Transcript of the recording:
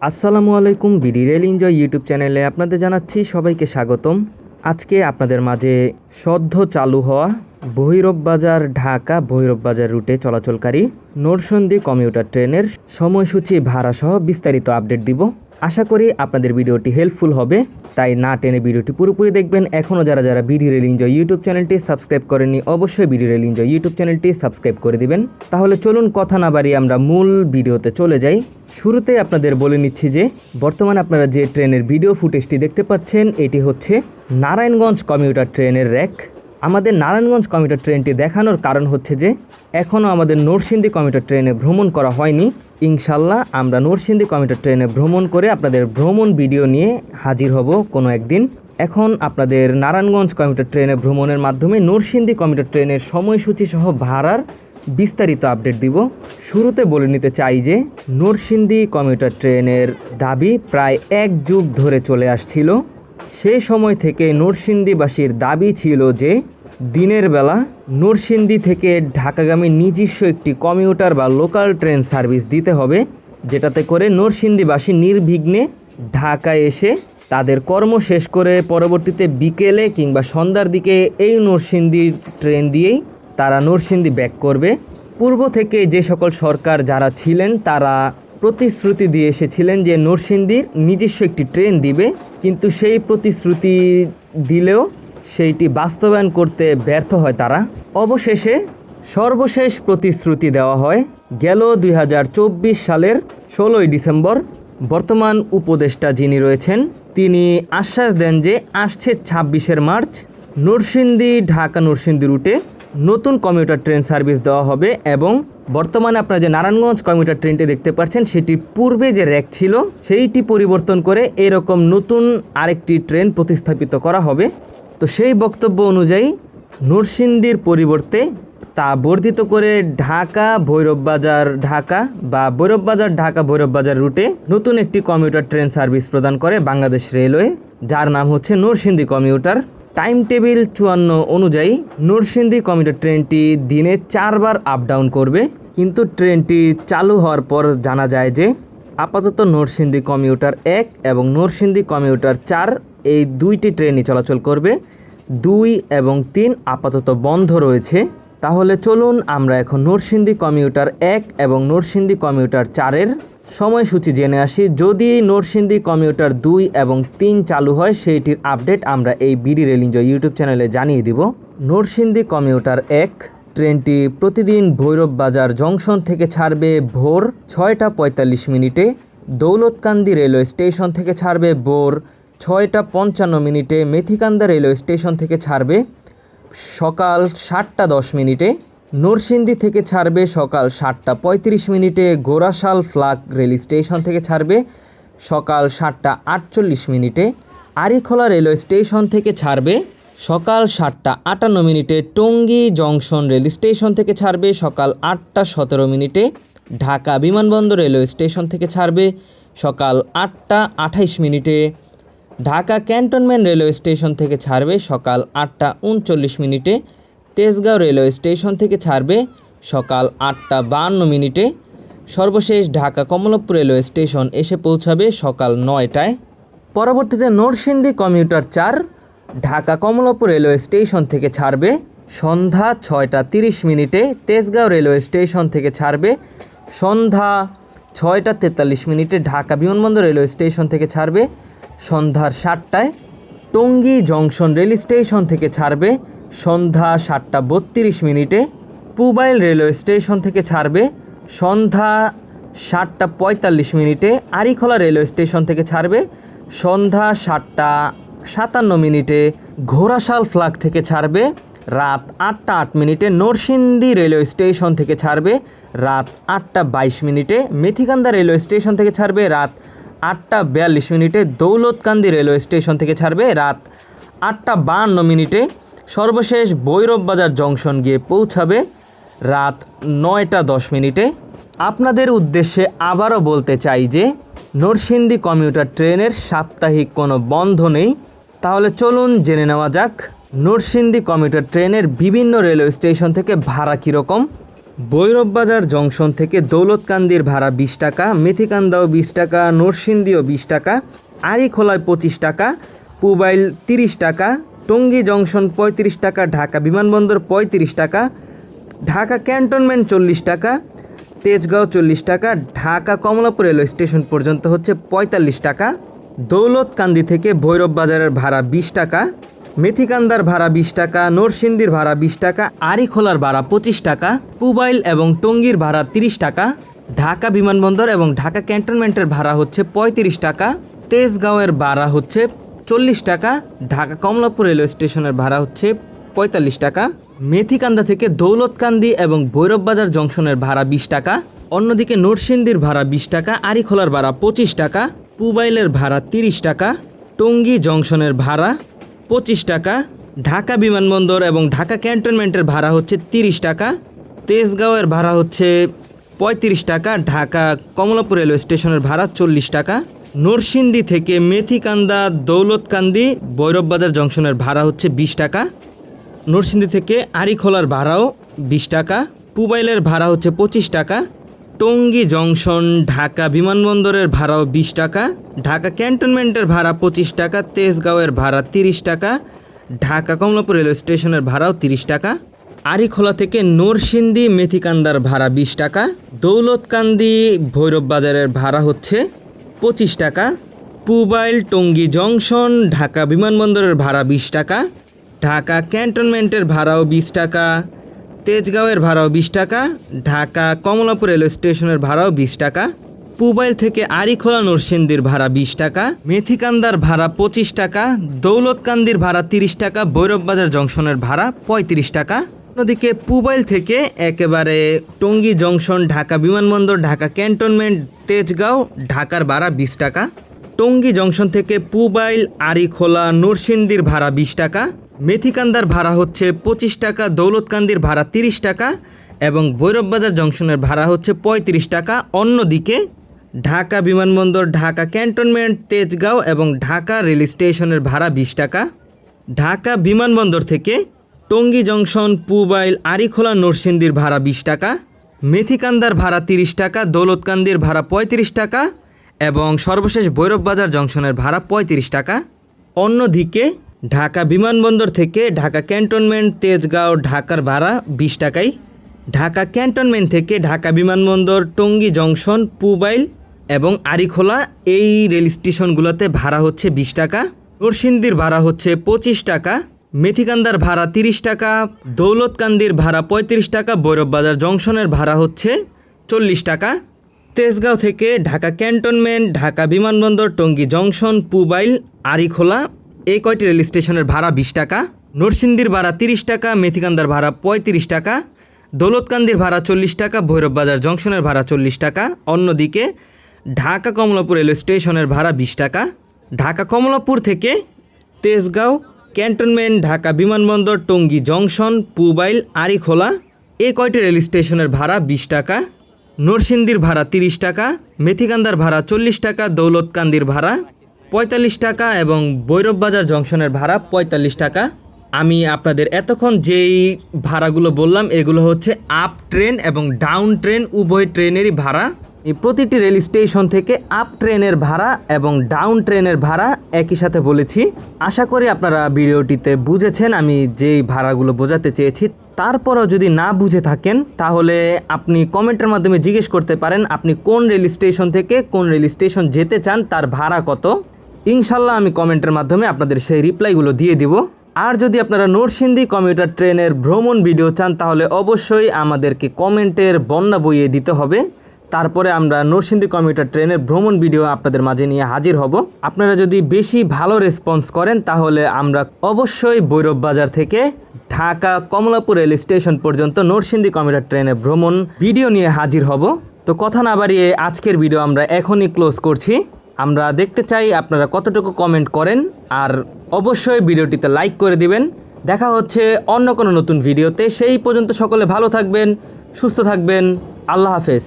আসসালামু আলাইকুম BD rail enjoy YouTube চ্যানেলে আপনাদের জানাচ্ছি সবাইকে স্বাগতম। আজকে আপনাদের মাঝে সদ্য চালু হওয়া ভৈরব বাজার ঢাকা ভৈরব বাজার রুটে চলাচলকারী নরসন্দী কমিউটার ট্রেনের সময়সূচি ভাড়া সহ বিস্তারিত আপডেট দিব। আশা করি আপনাদের ভিডিওটি হেল্পফুল হবে, তাই না টেনে ভিডিওটি পুরোপুরি দেখবেন। এখনও যারা যারা বিডি রেল এনজয় ইউটিউব চ্যানেলটি সাবস্ক্রাইব করেননি, অবশ্যই বিডি রেল এনজয় ইউটিউব চ্যানেলটি সাবস্ক্রাইব করে দিবেন। তাহলে চলুন কথা না বাড়িয়ে আমরা মূল ভিডিওতে চলে যাই। শুরুতে আপনাদের বলে নিচ্ছি যে, বর্তমানে আপনারা যে ট্রেনের ভিডিও ফুটেজটি দেখতে পাচ্ছেন, এটি হচ্ছে নারায়ণগঞ্জ কমিউটার ট্রেনের র্যাক আমাদের নারায়ণগঞ্জ কমিউটার ট্রেনটি দেখানোর কারণ হচ্ছে যে, এখনও আমাদের নরসিংদী কমিউটার ট্রেনে ভ্রমণ করা হয়নি। ইনশাল্লাহ আমরা নরসিংদী কমিউটার ট্রেনে ভ্রমণ করে আপনাদের ভ্রমণ ভিডিও নিয়ে হাজির হব কোনো একদিন। এখন আপনাদের নারায়ণগঞ্জ কমিউটার ট্রেনে ভ্রমণের মাধ্যমে নরসিংদী কমিউটার ট্রেনের সময়সূচি সহ ভাড়ার বিস্তারিত আপডেট দিব। শুরুতে বলে নিতে চাই যে, নরসিংদী কমিউটার ট্রেনের দাবি প্রায় এক যুগ ধরে চলে আসছিল। সেই সময় থেকে নরসিংদীবাসীর দাবি ছিল যে দিনের বেলা নরসিংদী থেকে ঢাকাগামী নিজস্ব একটি কমিউটার বা লোকাল ট্রেন সার্ভিস দিতে হবে, যেটাতে করে নরসিংদীবাসী নির্বিঘ্নে ঢাকায় এসে তাদের কর্ম শেষ করে পরবর্তীতে বিকেলে কিংবা সন্ধ্যার দিকে এই নরসিংদীর ট্রেন দিয়েই তারা নরসিংদী ব্যাক করবে। পূর্ব থেকে যে সকল সরকার যারা ছিলেন, তারা প্রতিশ্রুতি দিয়ে এসেছিলেন যে নরসিংদীর নিজস্ব একটি ট্রেন দিবে, কিন্তু সেই প্রতিশ্রুতি দিলেও সেইটি বাস্তবায়ন করতে ব্যর্থ হয় তারা। অবশেষে সর্বশেষ প্রতিশ্রুতি দেওয়া হয়। গেল দুই হাজার চব্বিশ সালের ষোলোই ডিসেম্বর। বর্তমান উপদেষ্টা যিনি রয়েছেন, তিনি আশ্বাস দেন যে আসছে ছাব্বিশের মার্চ। নরসিংদী, ঢাকা নরসিংদী রুটে নতুন কমিউটার ট্রেন সার্ভিস দেওয়া হবে এবং বর্তমানে আপনারা যে নারায়ণগঞ্জ কমিউটার ট্রেনটি দেখতে পাচ্ছেন, সেটি পূর্বে যে র্যাক ছিল, সেইটি পরিবর্তন করে এরকম নতুন আরেকটি ট্রেন প্রতিস্থাপিত করা হবে। তো সেই বক্তব্য অনুযায়ী নরসিংদীর পরিবর্তে তা বর্ধিত করে ঢাকা ভৈরব বাজার ঢাকা বা ভৈরব বাজার ঢাকা ভৈরব বাজার রুটে নতুন একটি কমিউটার ট্রেন সার্ভিস প্রদান করে বাংলাদেশ রেলওয়ে, যার নাম হচ্ছে নরসিংদী কমিউটার। টাইম টেবিল চুয়ান্ন অনুযায়ী নরসিংদী কমিউটার ট্রেনটি দিনে চারবার আপ ডাউন করবে, কিন্তু ট্রেনটি চালু হওয়ার পর জানা যায় যে আপাতত নরসিংদী কমিউটার এক এবং নরসিংদী কমিউটার চার এই দুইটি ট্রেনই চলাচল করবে। দুই এবং তিন আপাতত বন্ধ রয়েছে। তাহলে চলুন আমরা এখন নরসিংদী কমিউটার এক এবং নরসিংদী কমিউটার চারের সময়সূচি জেনে আসি। যদি নরসিংদী কমিউটার দুই এবং তিন চালু হয়, সেইটির আপডেট আমরা এই বিডি রেল এনজয় ইউটিউব চ্যানেলে জানিয়ে দিব। নরসিংদী কমিউটার এক ট্রেনটি প্রতিদিন ভৈরব বাজার জংশন থেকে ছাড়বে ভোর ছয়টা পঁয়তাল্লিশ মিনিটে। দৌলতকান্দি রেলওয়ে স্টেশন থেকে ছাড়বে ভোর ছয়টা পঞ্চান্ন মিনিটে মেথিকান্দা রেলওয়ে স্টেশন থেকে ছাড়বে সকাল সাতটা দশ মিনিটে। নরসিংদী থেকে ছাড়বে সকাল সাতটা পঁয়ত্রিশ মিনিটে। গোরাশাল ফ্লাগ রেল স্টেশন থেকে ছাড়বে সকাল সাতটা আটচল্লিশ মিনিটে। আরিখোলা রেলওয়ে স্টেশন থেকে ছাড়বে সকাল সাতটা আটান্ন মিনিটে। টঙ্গী জংশন রেল স্টেশন থেকে ছাড়বে সকাল আটটা সতেরো মিনিটে। ঢাকা বিমানবন্দর রেলওয়ে স্টেশন থেকে ছাড়বে সকাল আটটা আঠাইশ মিনিটে। ঢাকা ক্যান্টনমেন্ট রেলওয়ে স্টেশন থেকে ছাড়বে সকাল আটটা উনচল্লিশ মিনিটে, তেজগাঁও রেলওয়ে স্টেশন থেকে ছাড়বে সকাল আটটা বাহান্ন মিনিটে। সর্বশেষ ঢাকা কমলাপুর রেলওয়ে স্টেশন এসে পৌঁছাবে সকাল নয়টায়। পরবর্তীতে নরসিংদী কমিউটার চার, ঢাকা কমলাপুর রেলওয়ে স্টেশন থেকে ছাড়বে সন্ধ্যা ছয়টা তিরিশ মিনিটে, তেজগাঁও রেলওয়ে স্টেশন থেকে ছাড়বে সন্ধ্যা ছয়টা তেতাল্লিশ মিনিটে, ঢাকা বিমানবন্দর রেলওয়ে স্টেশন থেকে ছাড়বে সন্ধ্যার সাতটায় টঙ্গী জংশন রেল স্টেশন থেকে ছাড়বে। সন্ধ্যা সাতটা বত্রিশ মিনিটে পুবাইল রেলওয়ে স্টেশন থেকে ছাড়বে। সন্ধ্যা সাতটা পঁয়তাল্লিশ মিনিটে আরিখোলা রেলওয়ে স্টেশন থেকে ছাড়বে। সন্ধ্যা সাতটা সাতান্ন মিনিটে ঘোড়াশাল ফ্লাগ থেকে ছাড়বে। রাত আটটা আট মিনিটে নরসিংদী রেলওয়ে স্টেশন থেকে ছাড়বে। রাত আটটা বাইশ মিনিটে মেথিকান্দা রেলওয়ে স্টেশন থেকে ছাড়বে। রাত আটটা বিয়াল্লিশ মিনিটে দৌলতকান্দি রেলওয়ে স্টেশন থেকে ছাড়বে রাত আটটা বাহান্ন মিনিটে। সর্বশেষ ভৈরব বাজার জংশন গিয়ে পৌঁছাবে রাত নয়টা দশ মিনিটে। আপনাদের উদ্দেশ্যে আবারও বলতে চাই যে, নরসিংদী কমিউটার ট্রেনের সাপ্তাহিক কোনো বন্ধ নেই। তাহলে চলুন জেনে নেওয়া যাক, নরসিংদী কমিউটার ট্রেনের বিভিন্ন রেলওয়ে স্টেশন থেকে ভাড়া কীরকম? ভৈরব বাজার জংশন থেকে দৌলতকান্দির ভাড়া বিশ টাকা মেথিকান্দাও বিশ টাকা নরসিংদীও বিশ টাকা, আরিখোলায় পঁচিশ টাকা, পুবাইল তিরিশ টাকা, টঙ্গী জংশন পঁয়ত্রিশ টাকা, ঢাকা বিমানবন্দর পঁয়ত্রিশ টাকা, ঢাকা ক্যান্টনমেন্ট চল্লিশ টাকা, তেজগাঁও চল্লিশ টাকা, ঢাকা কমলাপুর রেলওয়ে স্টেশন পর্যন্ত হচ্ছে পঁয়তাল্লিশ টাকা। দৌলতকান্দি থেকে ভৈরব বাজারের ভাড়া বিশ টাকা মেথিকান্দার ভাড়া বিশ টাকা, নরসিংদীর ভাড়া বিশ টাকা, আরিখোলার ভাড়া পঁচিশ টাকা, পুবাইল এবং টঙ্গীর ভাড়া তিরিশ টাকা, ঢাকা বিমানবন্দর এবং ঢাকা ক্যান্টনমেন্টের ভাড়া হচ্ছে পঁয়ত্রিশ টাকা, তেজগাঁওয়ের ভাড়া হচ্ছে চল্লিশ টাকা, ঢাকা কমলাপুর রেলওয়ে স্টেশনের ভাড়া হচ্ছে পঁয়তাল্লিশ টাকা, মেথিকান্দা থেকে দৌলতকান্দি এবং ভৈরববাজার জংশনের ভাড়া বিশ টাকা, অন্যদিকে নরসিংদীর ভাড়া বিশ টাকা, আরিখোলার ভাড়া পঁচিশ টাকা, পুবাইলের ভাড়া তিরিশ টাকা, টঙ্গী জংশনের ভাড়া পঁচিশ টাকা, ঢাকা বিমানবন্দর এবং ঢাকা ক্যান্টনমেন্টের ভাড়া হচ্ছে তিরিশ টাকা, তেজগাঁওয়ের ভাড়া হচ্ছে পঁয়ত্রিশ টাকা, ঢাকা কমলাপুর রেলওয়ে স্টেশনের ভাড়া চল্লিশ টাকা, নরসিংদী থেকে মেথিকান্দা, দৌলতকান্দি, ভৈরববাজার জংশনের ভাড়া হচ্ছে বিশ টাকা, নরসিংদী থেকে আরিখোলার ভাড়াও বিশ টাকা, পুবাইলের ভাড়া হচ্ছে পঁচিশ টাকা টঙ্গী জংশন, ঢাকা বিমানবন্দরের ভাড়াও বিশ টাকা, ঢাকা ক্যান্টনমেন্টের ভাড়া পঁচিশ টাকা, তেজগাঁওয়ের ভাড়া তিরিশ টাকা, ঢাকা কমলাপুর রেলওয়ে স্টেশনের ভাড়াও তিরিশ টাকা, আরিখোলা থেকে নরসিংদী মেথিকান্দার ভাড়া বিশ টাকা, দৌলতকান্দি ভৈরব বাজারের ভাড়া হচ্ছে পঁচিশ টাকা, পুবাইল টঙ্গী জংশন, ঢাকা বিমানবন্দরের ভাড়া বিশ টাকা, ঢাকা ক্যান্টনমেন্টের ভাড়াও বিশ টাকা তেজগাঁওয়ের ভাড়াও বিশ টাকা, ঢাকা কমলাপুর রেলওয়ে স্টেশনের ভাড়াও বিশ টাকা, পুবাইল থেকে আরিখোলা নরসিংদীর ভাড়া বিশ টাকা, মেথিকান্দার ভাড়া পঁচিশ টাকা, দৌলতকান্দির ভাড়া তিরিশ টাকা, ভৈরববাজার জংশনের ভাড়া পঁয়ত্রিশ টাকা। অন্যদিকে পুবাইল থেকে একেবারে টঙ্গী জংশন, ঢাকা বিমানবন্দর, ঢাকা ক্যান্টনমেন্ট, তেজগাঁও, ঢাকার ভাড়া বিশ টাকা। টঙ্গী জংশন থেকে পুবাইল, আরিখোলা, নরসিংদীর ভাড়া বিশ টাকা। মেথিকান্দার ভাড়া হচ্ছে পঁচিশ টাকা, দৌলতকান্দির ভাড়া তিরিশ টাকা এবং ভৈরববাজার জংশনের ভাড়া হচ্ছে পঁয়ত্রিশ টাকা। অন্যদিকে ঢাকা বিমানবন্দর, ঢাকা ক্যান্টনমেন্ট, তেজগাঁও এবং ঢাকা রেল স্টেশনের ভাড়া বিশ টাকা। ঢাকা বিমানবন্দর থেকে টঙ্গী জংশন, পুবাইল, আরিখোলা, নরসিংদীর ভাড়া বিশ টাকা। মেথিকান্দার ভাড়া তিরিশ টাকা, দৌলতকান্দির ভাড়া পঁয়ত্রিশ টাকা এবং সর্বশেষ ভৈরববাজার জংশনের ভাড়া পঁয়ত্রিশ টাকা। অন্যদিকে ঢাকা বিমানবন্দর থেকে ঢাকা ক্যান্টনমেন্ট, তেজগাঁও, ঢাকার ভাড়া বিশ টাকাই ঢাকা ক্যান্টনমেন্ট থেকে ঢাকা বিমানবন্দর, টঙ্গী জংশন, পুবাইল এবং আরিখোলা এই রেল স্টেশনগুলোতে ভাড়া হচ্ছে বিশ টাকা। নরসিংদীর ভাড়া হচ্ছে পঁচিশ টাকা, মেথিকান্দার ভাড়া তিরিশ টাকা, দৌলতকান্দির ভাড়া পঁয়ত্রিশ টাকা, ভৈরববাজার জংশনের ভাড়া হচ্ছে চল্লিশ টাকা। তেজগাঁও থেকে ঢাকা ক্যান্টনমেন্ট, ঢাকা বিমানবন্দর, টঙ্গী জংশন, পুবাইল, আরিখোলা এই কয়টি রেল স্টেশনের ভাড়া বিশ টাকা? নরসিংদীর ভাড়া তিরিশ টাকা, মেথিকান্দার ভাড়া পঁয়ত্রিশ টাকা, দৌলতকান্দির ভাড়া চল্লিশ টাকা, ভৈরববাজার জংশনের ভাড়া চল্লিশ টাকা, অন্যদিকে ঢাকা কমলাপুর রেলওয়ে স্টেশনের ভাড়া বিশ টাকা। ঢাকা কমলাপুর থেকে তেজগাঁও, ক্যান্টনমেন্ট, ঢাকা বিমানবন্দর, টঙ্গী জংশন, পুবাইল, আরিখোলা, এই কয়টি রেল স্টেশনের ভাড়া বিশ টাকা। নরসিংদীর ভাড়া তিরিশ টাকা, মেথিকান্দার ভাড়া চল্লিশ টাকা, দৌলতকান্দির ভাড়া পঁয়তাল্লিশ টাকা এবং ভৈরববাজার জংশনের ভাড়া পঁয়তাল্লিশ টাকা। আমি আপনাদের এতক্ষণ যেই ভাড়াগুলো বললাম, এগুলো হচ্ছে আপ ট্রেন এবং ডাউন ট্রেন, উভয় ট্রেনেরই ভাড়া। প্রতিটি রেল স্টেশন থেকে আপ ট্রেনের ভাড়া এবং ডাউন ট্রেনের ভাড়া একই সাথে বলেছি। আশা করি আপনারা ভিডিওটিতে বুঝেছেন, আমি যেই ভাড়াগুলো বোঝাতে চেয়েছি। তারপরও যদি না বুঝে থাকেন, তাহলে আপনি কমেন্টের মাধ্যমে জিজ্ঞেস করতে পারেন, আপনি কোন রেল স্টেশন থেকে কোন রেল স্টেশন যেতে চান, তার ভাড়া কত? ইনশাল্লাহ আমি কমেন্টের মাধ্যমে আপনাদের সেই রিপ্লাইগুলো দিয়ে দিব। আর যদি আপনারা নরসিংদী কমিউটার ট্রেনের ভ্রমণ ভিডিও চান, তাহলে অবশ্যই আমাদেরকে কমেন্টের বন্যা বইয়ে দিতে হবে। তারপরে আমরা নরসিংদী কমিউটার ট্রেনের ভ্রমণ ভিডিও আপনাদের মাঝে নিয়ে হাজির হব। আপনারা যদি বেশি ভালো রেসপন্স করেন, তাহলে আমরা অবশ্যই বৈরব বাজার থেকে ঢাকা কমলাপুর রেল স্টেশন পর্যন্ত নরসিংদী কমিউটার ট্রেনের ভ্রমণ ভিডিও নিয়ে হাজির হব। তো কথা না বাড়িয়ে আজকের ভিডিও আমরা এখনই ক্লোজ করছি। আমরা দেখতে চাই আপনারা কতটুকু কমেন্ট করেন, আর অবশ্যই ভিডিওটিতে লাইক করে দিবেন। দেখা হচ্ছে অন্য কোনো নতুন ভিডিওতে। সেই পর্যন্ত সকলে ভালো থাকবেন, সুস্থ থাকবেন। আল্লাহ হাফেজ।